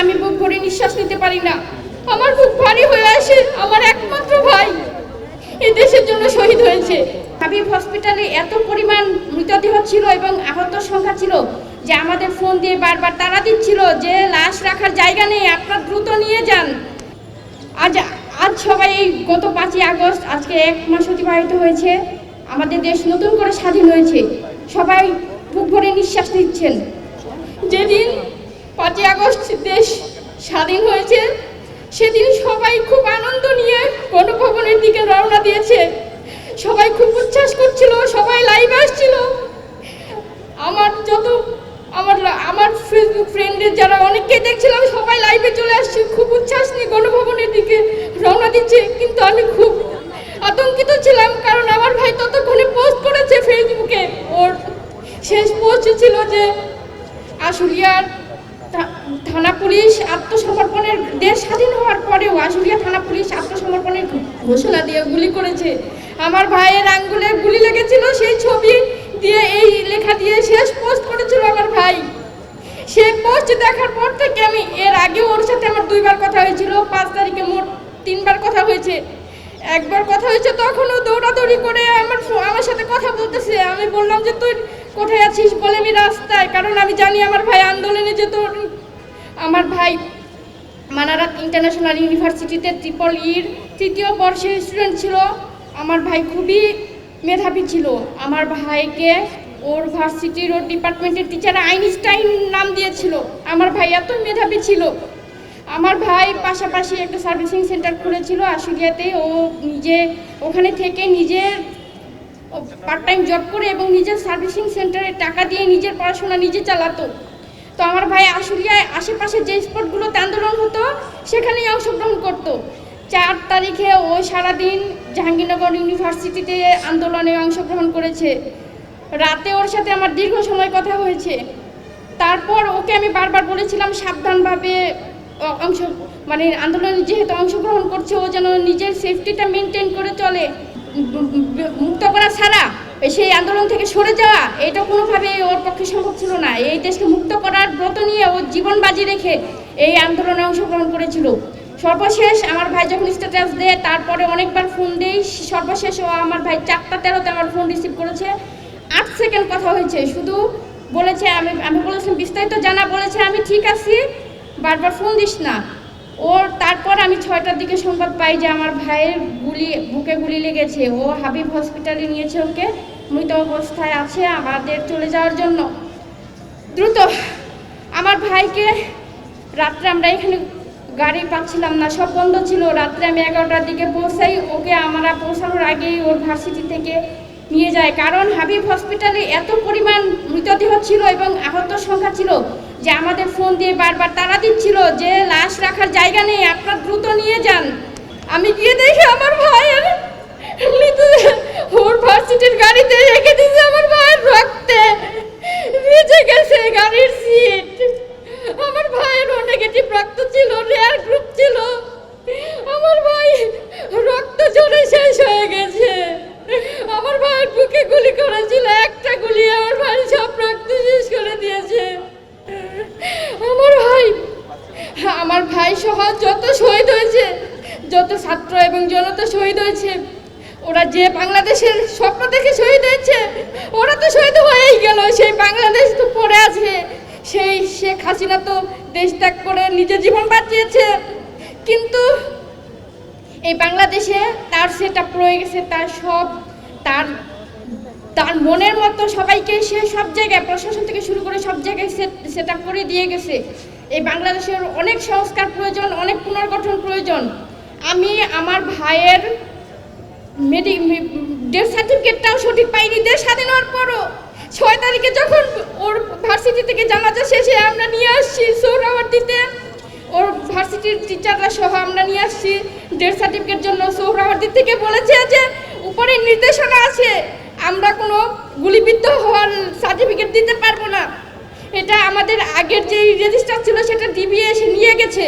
আমি বুক ভরে নিঃশ্বাস নিতে পারি না। আমার বুক ভারী হয়ে আসে, আমার একমাত্র ভাই। এই দেশের জন্য শহীদ হয়েছে। হাবিব হসপিটালে এত পরিমাণ মৃতদেহ ছিল এবং আহত সংখ্যা ছিল যে আমাদের ফোন দিয়ে বারবার তারা দিচ্ছিল যে, লাশ রাখার জায়গা নেই, আপনারা দ্রুত নিয়ে যান। আজ আজ সবাই এই গত পাঁচই আগস্ট, আজকে এক মাস অতিবাহিত হয়েছে। আমাদের দেশ নতুন করে স্বাধীন হয়েছে। সবাই বুক ভরে নিঃশ্বাস নিচ্ছেন। যেদিন পাঁচই আগস্ট দেশ স্বাধীন হয়েছে। সেদিন সবাই খুব আনন্দ নিয়ে গণভবনের দিকে রওনা দিয়েছে। সবাই খুব উচ্ছ্বাস করছিল, সবাই লাইভ আসছিল। আমার যত, আমার আমার ফেসবুক ফ্রেন্ডের যারা অনেককে দেখছিলাম, সবাই লাইভে চলে আসছে, খুব উচ্ছ্বাস নিয়ে গণভবনের দিকে রওনা দিচ্ছে। কিন্তু আমি খুব আতঙ্কিত ছিলাম, কারণ আমার ভাই ততক্ষণে পোস্ট করেছে ফেসবুকে ওর শেষ পোস্ট ছিল যে আশুলিয়ার থানা পুলিশ আত্মসমর্পণের দেশ স্বাধীন হওয়ার পরেও আশুলিয়া থানা পুলিশ আত্মসমর্পণের ঘোষণা দিয়ে গুলি করেছে। আমার ভাইয়ের আঙ্গুলে গুলি লেগেছিল, সেই ছবি দিয়ে এই লেখা দিয়ে শেষ পোস্ট করেছিল আমার ভাই। সেই পোস্ট দেখার পর থেকে আমি এর আগে ওর সাথে আমার দুইবার কথা হয়েছিল, পাঁচ তারিখে মোট তিনবার কথা হয়েছে। একবার কথা হয়েছে, তখনও দৌড়াদৌড়ি করে আমার আমার সাথে কথা বলতেছে। আমি বললাম যে, তুই কোথায় আছিস? বলে, আমি রাস্তায়। কারণ আমি জানি আমার ভাই আন্দোলনে যে তোর আমার ভাই মানারাত ইন্টারন্যাশনাল ইউনিভার্সিটিতে ট্রিপল ইর তৃতীয় বর্ষের স্টুডেন্ট ছিল। আমার ভাই খুবই মেধাবী ছিল। আমার ভাইকে ওর ভার্সিটির ওর ডিপার্টমেন্টের টিচার আইনস্টাইন নাম দিয়েছিল। আমার ভাই এত মেধাবী ছিল। আমার ভাই পাশাপাশি একটা সার্ভিসিং সেন্টার খুলেছিল আশুলিয়াতে। ও নিজে ওখানে থেকে নিজের পার্ট টাইম জব করে এবং নিজের সার্ভিসিং সেন্টারে টাকা দিয়ে নিজের পড়াশোনা নিজে চালাতো। তো আমার ভাই আশুলিয়ায় আশেপাশে যে স্পটগুলোতে আন্দোলন হতো, সেখানেই অংশগ্রহণ করতো। চার তারিখে ও সারাদিন জাহাঙ্গীরনগর ইউনিভার্সিটিতে আন্দোলনে অংশগ্রহণ করেছে। রাতে ওর সাথে আমার দীর্ঘ সময় কথা হয়েছে। তারপর ওকে আমি বারবার বলেছিলাম, সাবধানভাবে অংশ মানে আন্দোলনে যেহেতু অংশগ্রহণ করছে, ও যেন নিজের সেফটিটা মেনটেন করে চলে। মুক্ত করা ছাড়া সেই আন্দোলন থেকে সরে যাওয়া, এটা কোনোভাবে ওর পক্ষে সম্ভব ছিল না। এই দেশকে মুক্ত করার ব্রত নিয়ে ও জীবন বাজি রেখে এই আন্দোলনে অংশগ্রহণ করেছিল। সর্বশেষ আমার ভাই যখন স্ট্যাটাস দেয়, তারপরে অনেকবার ফোন দেই। সর্বশেষ ও আমার ভাই চারটা তেরোতে আমার ফোন রিসিভ করেছে। আট সেকেন্ড কথা হয়েছে। শুধু বলেছে, আমি আমি বলেছিলাম, বিস্তারিত জানা বলেছে, আমি ঠিক আছি। বারবার ফোন দিস না। ওর তারপর আমি ছয়টার দিকে সংবাদ পাই যে আমার ভাইয়ের গুলি, বুকে গুলি লেগেছে। ও হাবিব হসপিটালে নিয়েছে ওকে। মৃত অবস্থায় আছে আমাদের চলে যাওয়ার জন্য। দ্রুত, আমার ভাইকে রাত্রে আমরা এখানে গাড়ি পাচ্ছিলাম না, সব বন্ধ ছিল। রাত্রে আমি এগারোটার দিকে পৌঁছাই, ওকে আমরা পৌঁছানোর আগেই ওর ভার্সিটি থেকে নিয়ে যায়। কারণ হাবিব হসপিটালে এত পরিমাণ মৃতদেহ ছিল এবং আহত সংখ্যা ছিল যে আমাদের ফোন দিয়ে বারবার তারা দিচ্ছিল যে, লাশ রাখার জায়গা নেই, আপনার দ্রুত নিয়ে যান। আমি গিয়ে দেখি আমার ভাইয়ের ওর ভার্সিটির গাড়িতে রেখে দিয়েছে আমার ভাইয়ের রক্তে। ভিজে গেছে গাড়ির সহ যত শহীদ হয়েছে, যত ছাত্র এবং জনতা শহীদ হয়েছে, ওরা যে বাংলাদেশের স্বপ্ন দেখে শহীদ হয়েছে, ওরা তো শহীদ হয়েই গেল, সেই বাংলাদেশ তো পড়ে আছে। সেই শেখ হাসিনা তো দেশ ত্যাগ করে নিজের জীবন বাঁচিয়েছে। কিন্তু এই বাংলাদেশে তার সেটা রয়ে গেছে, তার সব, তার তার মনের মতো সবাইকে সে সব জায়গায়, প্রশাসন থেকে শুরু করে সব জায়গায় সেট করে দিয়ে গেছে। এই বাংলাদেশের অনেক সংস্কার প্রয়োজন, অনেক পুনর্গঠন প্রয়োজন। আমি আমার ভাইয়ের মেডি ডেথ সার্টিফিকেটটাও সঠিক পাইনি, দেশ স্বাধীন হওয়ার পরও। ছয় তারিখে যখন ওর ভার্সিটি থেকে জানাজা শেষে আমরা নিয়ে আসছি সৌরাবর্তীতে ওর ভার্সিটির টিচাররা সহ আমরা নিয়ে আসছি। ডেথ সার্টিফিকেট জন্য সৌরাবর্তী থেকে বলেছে যে, উপরে নির্দেশনা আছে, আমরা কোনো গুলিবিদ্ধ হওয়ার সার্টিফিকেট দিতে পারব না। এটা আমাদের আগের যে রেজিস্টার ছিল, সেটা ডিবিএ এসে নিয়ে গেছে।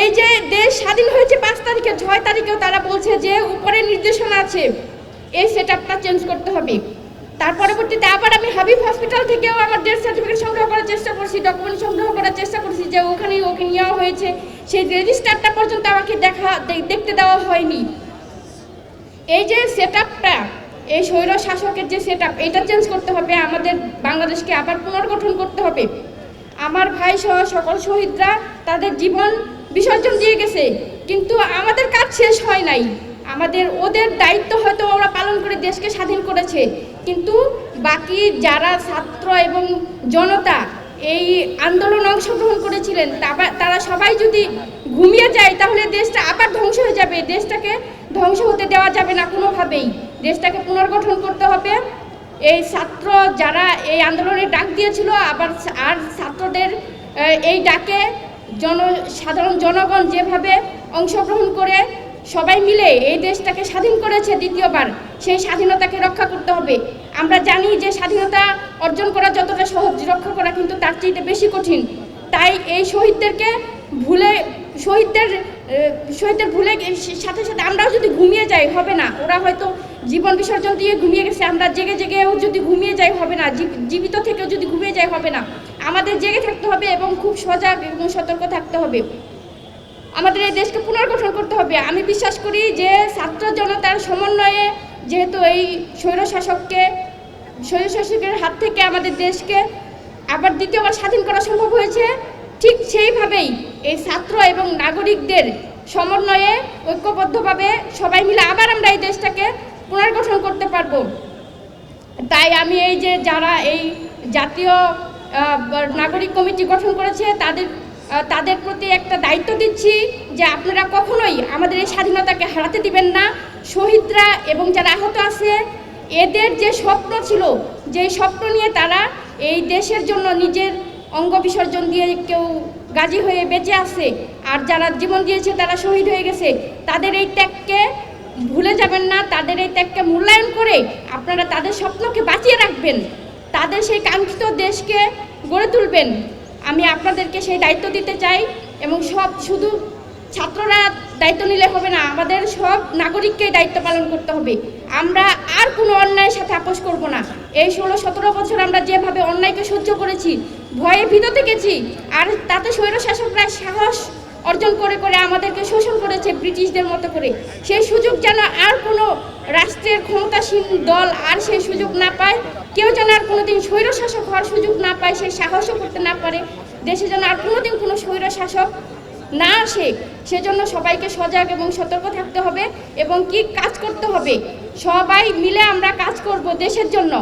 এই যে দেশ স্বাধীন হয়েছে পাঁচ তারিখে, ছয় তারিখেও তারা বলছে যে উপরে নির্দেশনা আছে। এই সেট আপটা চেঞ্জ করতে হবে। তার পরবর্তীতে আবার আমি হাবিব হসপিটাল থেকেও আমার ডেথ সার্টিফিকেট সংগ্রহ করার চেষ্টা করছি ডকুমেন্ট সংগ্রহ করার চেষ্টা করছি যে ওখানে ওকে নেওয়া হয়েছে। সেই রেজিস্টারটা পর্যন্ত আমাকে দেখা দেখতে দেওয়া হয়নি। এই যে সেট আপটা এই স্বৈর শাসকের যে সেট এটা চেঞ্জ করতে হবে, আমাদের বাংলাদেশকে আবার পুনর্গঠন করতে হবে। আমার ভাই সহ সকল শহীদরা তাদের জীবন বিসর্জন দিয়ে গেছে, কিন্তু আমাদের কাজ শেষ হয় নাই। আমাদের, ওদের দায়িত্ব হয়তো ওরা পালন করে দেশকে স্বাধীন করেছে, কিন্তু বাকি যারা ছাত্র এবং জনতা এই আন্দোলনে অংশগ্রহণ করেছিলেন তারা সবাই যদি ঘুমিয়ে যায়, তাহলে দেশটা আবার ধ্বংস হয়ে যাবে, দেশটাকে ধ্বংস হতে দেওয়া যাবে না কোনোভাবেই। দেশটাকে পুনর্গঠন করতে হবে। এই ছাত্র যারা এই আন্দোলনে ডাক দিয়েছিল, আবার আর ছাত্রদের এই ডাকে জন, সাধারণ জনগণ যেভাবে অংশগ্রহণ করে, সবাই মিলে এই দেশটাকে স্বাধীন করেছে দ্বিতীয়বার, সেই স্বাধীনতাকে রক্ষা করতে হবে। আমরা জানি যে স্বাধীনতা অর্জন করা যতটা সহজ, রক্ষা করা কিন্তু তার চেয়ে বেশি কঠিন। তাই এই শহীদদেরকে ভুলে, শহীদদের শহীদদের ভুলে সাথে সাথে আমরাও যদি ঘুমিয়ে যাই, হবে না। ওরা হয়তো জীবন বিসর্জন দিয়ে ঘুমিয়ে গেছে। আমরা জেগে জেগেও যদি ঘুমিয়ে যাই হবে না জীবিত থেকেও যদি ঘুমিয়ে যাই হবে না, আমাদের জেগে থাকতে হবে এবং খুব সজাগ এবং সতর্ক থাকতে হবে। আমাদের এই দেশকে পুনর্গঠন করতে হবে। আমি বিশ্বাস করি যে ছাত্র জনতার সমন্বয়ে যেহেতু এই স্বৈরশাসককে, স্বৈরশাসকের হাত থেকে আমাদের দেশকে আবার দ্বিতীয়বার স্বাধীন করা সম্ভব হয়েছে, ঠিক সেইভাবেই এই ছাত্র এবং নাগরিকদের সমন্বয়ে ঐক্যবদ্ধভাবে সবাই মিলে আবার আমরা এই দেশটাকে পুনর্গঠন করতে পারব। তাই আমি এই যে যারা এই জাতীয় নাগরিক কমিটি গঠন করেছে, তাদের তাদের প্রতি একটা দায়িত্ব দিচ্ছি যে আপনারা কখনোই আমাদের এই স্বাধীনতাকে হারাতে দিবেন না। শহীদরা এবং যারা আহত আছে, এদের যে স্বপ্ন ছিল, যে স্বপ্ন নিয়ে তারা এই দেশের জন্য নিজের অঙ্গ বিসর্জন দিয়ে কেউ গাজী হয়ে বেঁচে আছে। আর যারা জীবন দিয়েছে, তারা শহীদ হয়ে গেছে। তাদের এই ত্যাগকে ভুলে যাবেন না, তাদের এই ত্যাগকে মূল্যায়ন করে আপনারা তাদের স্বপ্নকে বাঁচিয়ে রাখবেন। তাদের সেই কাঙ্ক্ষিত দেশকে গড়ে তুলবেন। আমি আপনাদেরকে সেই দায়িত্ব দিতে চাই এবং সব শুধু ছাত্ররা দায়িত্ব নিলে হবে না, আমাদের সব নাগরিককেই দায়িত্ব পালন করতে হবে। আমরা আর কোনো অন্যায়ের সাথে আপোষ করব না। এই ষোলো সতেরো বছর আমরা যেভাবে অন্যায়কে সহ্য করেছি, ভয়ে ভীত থেকেছি, আর তাতে স্বৈর শাসকরা সাহস অর্জন করে করে আমাদেরকে শোষণ করেছে ব্রিটিশদের মতো করে। সেই সুযোগ যেন আর কোনো রাষ্ট্রের ক্ষমতাসীন দল আর সেই সুযোগ না পায়, কেউ যেন আর কোনোদিন স্বৈর শাসক হওয়ার সুযোগ না পায়, সেই সাহসও করতে না পারে। দেশে যেন আর কোনোদিন কোনো স্বৈর শাসক না আসে, সেজন্য সবাইকে সজাগ এবং সতর্ক থাকতে হবে এবং কি কাজ করতে হবে, সবাই মিলে আমরা কাজ করব দেশের জন্য।